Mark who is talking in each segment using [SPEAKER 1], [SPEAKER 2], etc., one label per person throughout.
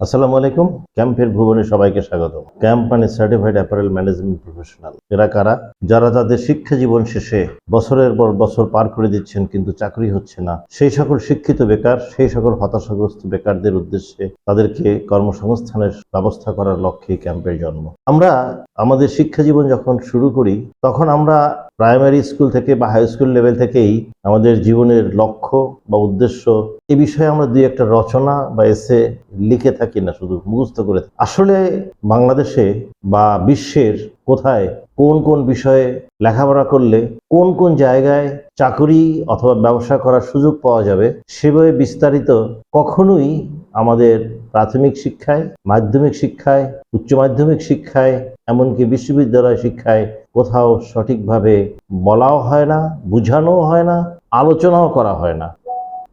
[SPEAKER 1] আসসালামু আলাইকুম। ক্যাম্পের ভুবনে সবাইকে স্বাগত ক্যাম্প মানে সার্টিফাইড অ্যাপারেল ম্যানেজমেন্ট প্রফেশনাল এরা কারা? যারা তাদের শিক্ষা জীবন শেষে বছরের পর বছর পার করে দিচ্ছেন কিন্তু চাকরি হচ্ছে না। সেই সকল শিক্ষিত বেকার, সেই সকল হতাশাগ্রস্ত বেকারদের উদ্দেশ্যে তাদেরকে কর্মসংস্থানের ব্যবস্থা করার লক্ষ্যে ক্যাম্পের জন্ম। আমরা আমাদের শিক্ষা জীবন যখন শুরু করি, তখন আমরা প্রাইমারি স্কুল থেকে বা হাই স্কুল লেভেল থেকেই আমাদের জীবনের লক্ষ্য বা উদ্দেশ্য এ বিষয়ে আমরা দুই একটা রচনা বা এসে লিখে থাকি। না শুধু মুখস্থ করে আসলে বাংলাদেশে বা বিশ্বের কোথায় কোন কোন বিষয়ে লেখাপড়া করলে কোন কোন জায়গায় চাকরি অথবা ব্যবসা করার সুযোগ পাওয়া যাবে সেভাবে বিস্তারিত কখনোই আমাদের প্রাথমিক শিক্ষায়, মাধ্যমিক শিক্ষায়, উচ্চ মাধ্যমিক শিক্ষায়, এমনকি বিশ্ববিদ্যালয় শিক্ষায় কোথাও সঠিকভাবে বলাও হয় না, বোঝানোও হয় না, আলোচনাও করা হয় না।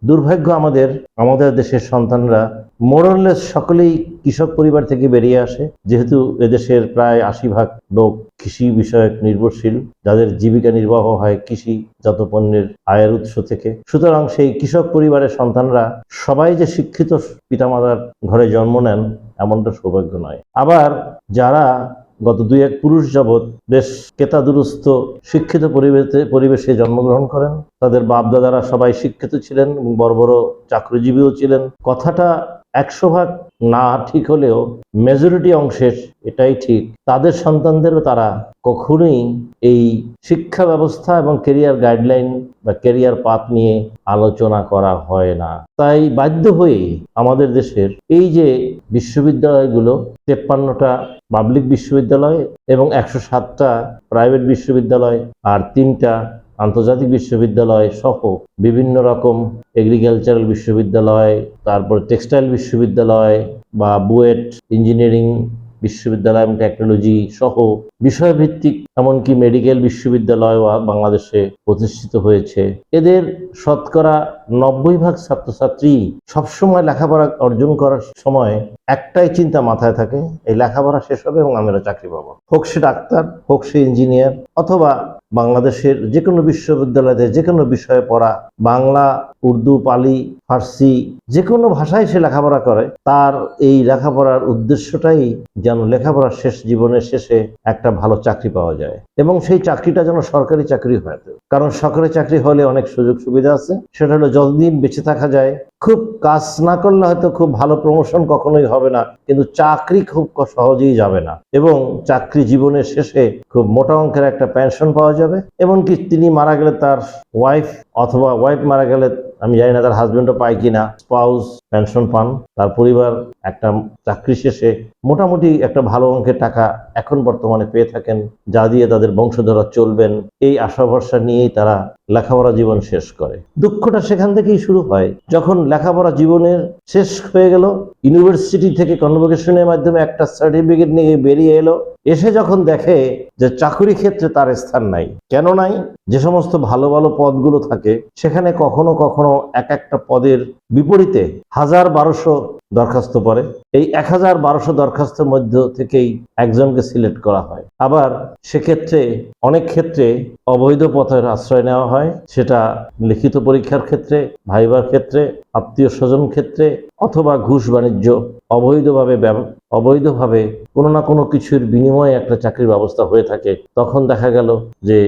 [SPEAKER 1] দুর্ভাগ্য আমাদের আমাদের দেশের সন্তানরা মোরললেস সকলেই কৃষক পরিবার থেকে বেরিয়ে আসে। যেহেতু এদেশের প্রায় আশি ভাগ লোক কৃষি বিষয়ক নির্ভরশীল, যাদের জীবিকা নির্বাহ হয় কৃষিজাত পণ্যের আয়ের উৎস থেকে। সুতরাং সেই কৃষক পরিবারের সন্তানরা সবাই যে শিক্ষিত পিতামাতার ঘরে জন্ম নেন, এমনটা সৌভাগ্য নয়। আবার যারা গত দুই এক পুরুষ যাবৎ বেশ কেতাদুরস্ত শিক্ষিত পরিবেশে পরিবেশে জন্মগ্রহণ করেন। তাদের বাপদাদারা সবাই শিক্ষিত ছিলেন এবং বড় বড় চাকরিজীবীও ছিলেন। কথাটা একশো ভাগ না ঠিক হলেও মেজরিটি অংশের এটাই ঠিক। তাদের সন্তানদেরও তারা কখনোই এই শিক্ষা ব্যবস্থা এবং কেরিয়ার গাইডলাইন বা কেরিয়ার পাথ নিয়ে আলোচনা করা হয় না। তাই বাধ্য হয়ে আমাদের দেশের এই যে বিশ্ববিদ্যালয়গুলো, তেপ্পান্নটা পাবলিক বিশ্ববিদ্যালয় এবং একশো সাতটা প্রাইভেট বিশ্ববিদ্যালয় আর তিনটা আন্তর্জাতিক বিশ্ববিদ্যালয় সহ বিভিন্ন রকম এগ্রিকালচারাল বিশ্ববিদ্যালয়, তারপর টেক্সটাইল বিশ্ববিদ্যালয় বা বুয়েট ইঞ্জিনিয়ারিং বিশ্ববিদ্যালয় এবং টেকনোলজি সহ বিষয়ভিত্তিক এমনকি মেডিকেল বিশ্ববিদ্যালয় বাংলাদেশে প্রতিষ্ঠিত হয়েছে। এদের শতকরা নব্বই ভাগ ছাত্রছাত্রী সবসময় লেখাপড়া অর্জন করার সময় একটাই চিন্তা মাথায় থাকে, এই লেখাপড়া শেষ হবে এবং আমরা চাকরি পাবো। হোক সে ডাক্তার, হোক সে ইঞ্জিনিয়ার, অথবা বাংলাদেশের যে কোনো বিশ্ববিদ্যালয়তে যে কোনো বিষয়ে পড়া, বাংলা, উর্দু, পালি, ফার্সি যে কোনো ভাষায় সে লেখাপড়া করে, তার এই লেখাপড়ার উদ্দেশ্যটাই যেন লেখাপড়ার শেষ জীবনের শেষে একটা ভালো চাকরি পাওয়া যায়। এবং সেই চাকরিটা যেন সরকারি চাকরি হয় কারণ সরকারি চাকরি হলে অনেক সুযোগ সুবিধা আছে। সেটা হলো যতদিন বেঁচে থাকা যায়, খুব কাজ না করলে হয়তো খুব ভালো প্রমোশন কখনোই হবে না, কিন্তু চাকরি খুব সহজেই যাবে না। এবং চাকরি জীবনের শেষে খুব মোটা অঙ্কের একটা পেনশন পাওয়া যাবে, এমনকি তিনি মারা গেলে তার ওয়াইফ অথবা ওয়াইফ মারা গেলে আমি জানি না তার হাজবেন্ডও পায় কিনা স্পাউস পেনশন পান তার পরিবার, একটা চাকরি শেষে মোটামুটি একটা ভালো অঙ্কের টাকা এখন বর্তমানে পেয়ে থাকেন, যা দিয়ে তাদের বংশধরা চলবেন। এই আশা ভরসা নিয়েই তারা লেখাপড়া জীবন শেষ করে। দুঃখটা সেখান থেকেই শুরু হয়। যখন লেখাপড়া জীবনের শেষ হয়ে গেল, ইউনিভার্সিটি থেকে কনভোকেশনের মাধ্যমে একটা সার্টিফিকেট নিয়ে বেরিয়ে এলো। এসে যখন দেখে যে চাকরি ক্ষেত্রে তার স্থান নাই। কেন নাই? যে সমস্ত ভালো ভালো পদগুলো থাকে, সেখানে কখনো কখনো এক একটা পদের বিপরীতে হাজার বারোশো দরখাস্ত পড়ে। এই এক হাজার বারোশো দরখাস্তের মধ্য থেকেই একজনকে সিলেক্ট করা হয়। আবার সেক্ষেত্রে অনেক ক্ষেত্রে অবৈধ পথের আশ্রয় নেওয়া হয়। সেটা লিখিত পরীক্ষার ক্ষেত্রে, ভাইবার ক্ষেত্রে আত্মীয় স্বজন ক্ষেত্রে অথবা ঘুষ বাণিজ্য অবৈধভাবে অবৈধভাবে কোনো না কোনো কিছুর বিনিময়ে একটা চাকরির ব্যবস্থা হয়ে থাকে। তখন দেখা গেল যে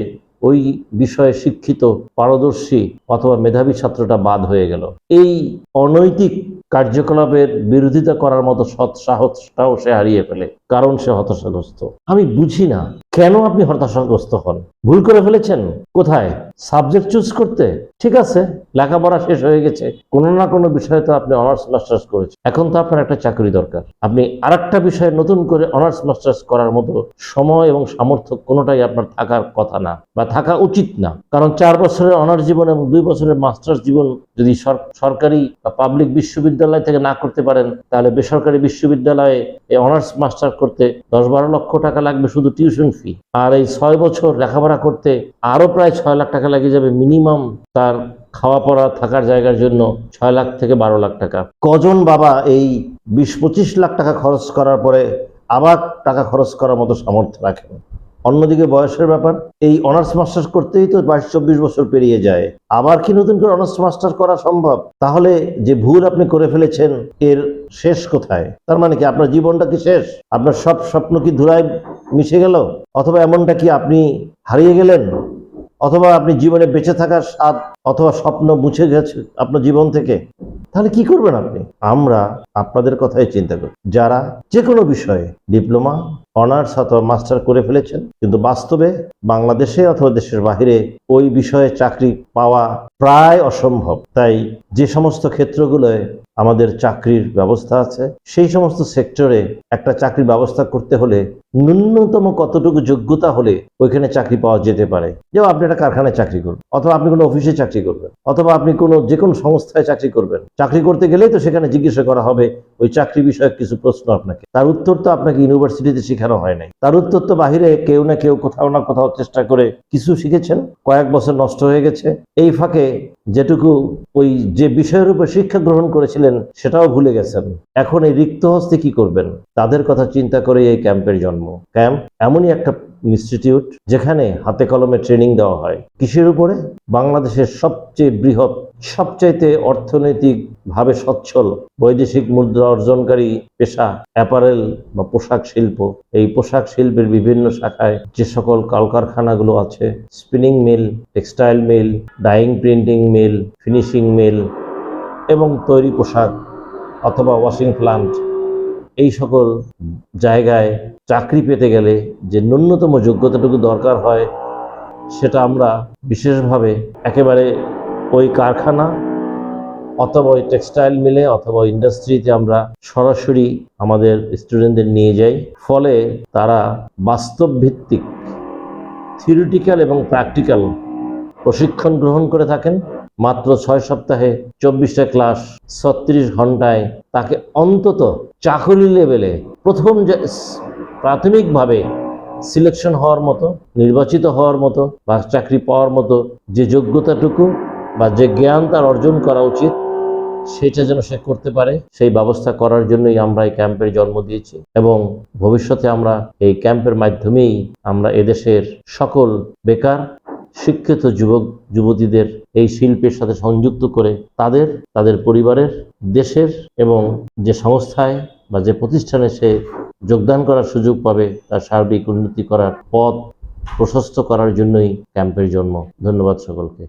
[SPEAKER 1] ওই বিষয়ে শিক্ষিত, পারদর্শী অথবা মেধাবী ছাত্রটা বাদ হয়ে গেল। এই অনৈতিক কার্যকলাপের বিরোধিতা করার মতো সৎ সাহসটাও সে হারিয়ে ফেলে। কারণ সে হতাশাগ্রস্ত। আমি বুঝি না কেন আপনি হতাশাগ্রস্ত হন। ভুল করে ফেলেছেন? কোথায়? সাবজেক্ট চুজ করতে? ঠিক আছে, লেখাপড়া শেষ হয়ে গেছে। কোনো না কোনো বিষয়ে তো আপনি অনার্স, মাস্টার্স করেছেন। এখন তো আপনার একটা চাকরি দরকার। আপনি আরেকটা বিষয়ে নতুন করে অনার্স, মাস্টার্স করার মতো সময় এবং সামর্থ্য কোনোটাই আপনার থাকার কথা না বা থাকা উচিত না। কারণ চার বছরের অনার্স জীবন এবং দুই বছরের মাস্টার্স জীবন যদি সরকারি বা পাবলিক বিশ্ববিদ্যালয় থেকে না করতে পারেন, তাহলে বেসরকারি বিশ্ববিদ্যালয়ে এই অনার্স মাস্টার করতে দশ বারো লক্ষ টাকা লাগবে শুধু টিউশন ফি আর এই ছয় বছর লেখাপড়া করতে আরও প্রায় ছয় লাখ টাকা লেগে যাবে মিনিমাম তার খাওয়া পড়া থাকার জায়গার জন্য ছয় লাখ থেকে বারো লাখ টাকা। কজন বাবা এই বিশ পঁচিশ লাখ টাকা খরচ করার পরে আবার টাকা খরচ করার মতো সামর্থ্য রাখেন? অন্যদিকে বয়সের ব্যাপার, এই অনার্স মাস্টার্স করতেই তো বাইশ চব্বিশ বছর পেরিয়ে যায়। আবার কি নতুন করে অনার্স মাস্টার করা সম্ভব? তাহলে যে ভুল আপনি করে ফেলেছেন, এর শেষ কোথায়? তার মানে কি আপনার জীবনটা কি শেষ? আপনার সব স্বপ্ন কি ধুলায় মিশে গেল? অথবা এমনটা কি আপনি হারিয়ে গেলেন? অথবা আপনি জীবনে বেঁচে থাকার স্বাদ, অথবা স্বপ্ন মুছে গেছে আপনার জীবন থেকে? তাহলে কি করবেন আপনি? আমরা আপনাদের কথাই চিন্তা করি। যারা যে কোনো বিষয়ে, ডিপ্লোমা অনার্স অথবা মাস্টার করে ফেলেছেন। কিন্তু বাস্তবে বাংলাদেশে অথবা দেশের বাইরে ওই বিষয়ে চাকরি পাওয়া প্রায় অসম্ভব। তাই যে সমস্ত ক্ষেত্রগুলোয় আমাদের চাকরির ব্যবস্থা আছে, সেই সমস্ত সেক্টরে একটা চাকরির ব্যবস্থা করতে হলে ন্যূনতম কতটুকু যোগ্যতা হলে ওইখানে চাকরি পাওয়া যেতে পারে। যেমন আপনি একটা কারখানায় চাকরি করবেন অথবা আপনি কোনো অফিসে চাকরি করবেন, অথবা আপনি কোনো যে কোনো সংস্থায় চাকরি করবেন। চাকরি করতে গেলেই তো সেখানে জিজ্ঞাসা করা হবে, ওই চাকরি বিষয়ক কিছু প্রশ্ন আপনাকে। তার উত্তর তো আপনাকে ইউনিভার্সিটিতে শেখানো হয় নাই। তার উত্তর তো বাহিরে কেউ না কেউ কোথাও না কোথাও চেষ্টা করে কিছু শিখেছেন। কয়েক বছর নষ্ট হয়ে গেছে। এই ফাঁকে যেটুকু ওই যে বিষয়ের উপর শিক্ষা গ্রহণ করেছিলেন, সেটাও ভুলে গেছেন। এখন এই রিক্ত হস্তে কি করবেন? তাদের কথা চিন্তা করে এই ক্যাম্পের জন্ম। ক্যাম্প এমনই একটা ইনস্টিটিউট যেখানে হাতে কলমে ট্রেনিং দেওয়া হয়। কিসের উপরে? বাংলাদেশের সবচেয়ে বৃহৎ, সবচাইতে অর্থনৈতিকভাবে সচ্ছল, বৈদেশিক মুদ্রা অর্জনকারী পেশা, অ্যাপারেল বা পোশাক শিল্প। এই পোশাক শিল্পের বিভিন্ন শাখায় যে সকল কলকারখানাগুলো আছে, spinning mill, textile mill, dyeing, printing mill finishing mill এবং তৈরি পোশাক অথবা ওয়াশিং প্লান্ট এই সকল জায়গায় চাকরি পেতে গেলে যে ন্যূনতম যোগ্যতাটুকু দরকার হয় সেটা আমরা বিশেষভাবে একেবারে ওই কারখানা অথবা ওই টেক্সটাইল মিলে অথবা ইন্ডাস্ট্রিতে আমরা সরাসরি আমাদের স্টুডেন্টদের নিয়ে যাই। ফলে তারা বাস্তব ভিত্তিক থিওরিটিক্যাল এবং প্র্যাকটিক্যাল প্রশিক্ষণ গ্রহণ করে থাকেন। মাত্র ছয় সপ্তাহে চব্বিশটা ক্লাস ছত্রিশ ঘন্টায় তাকে অন্তত চাকরি লেভেলে প্রথম যে প্রাথমিকভাবে সিলেকশন হওয়ার মতো, নির্বাচিত হওয়ার মতো বা চাকরি পাওয়ার মতো যে যোগ্যতাটুকু বা যে জ্ঞান তার অর্জন করা উচিত, সেটা যেন সে করতে পারে, সেই ব্যবস্থা করার জন্যই আমরা এই ক্যাম্পের জন্ম দিয়েছি এবং ভবিষ্যতে আমরা এই ক্যাম্পের মাধ্যমেই আমরা এদেশের সকল বেকার শিক্ষিত যুবক, যুবতীদের এই শিল্পের সাথে সংযুক্ত করে তাদের তাদের পরিবারের, দেশের এবং যে সংস্থায় বা যে প্রতিষ্ঠানে সে যোগদান করার সুযোগ পাবে তার সার্বিক উন্নতি করার পথ প্রশস্ত করার জন্যই ক্যাম্পের জন্ম। ধন্যবাদ সকলকে।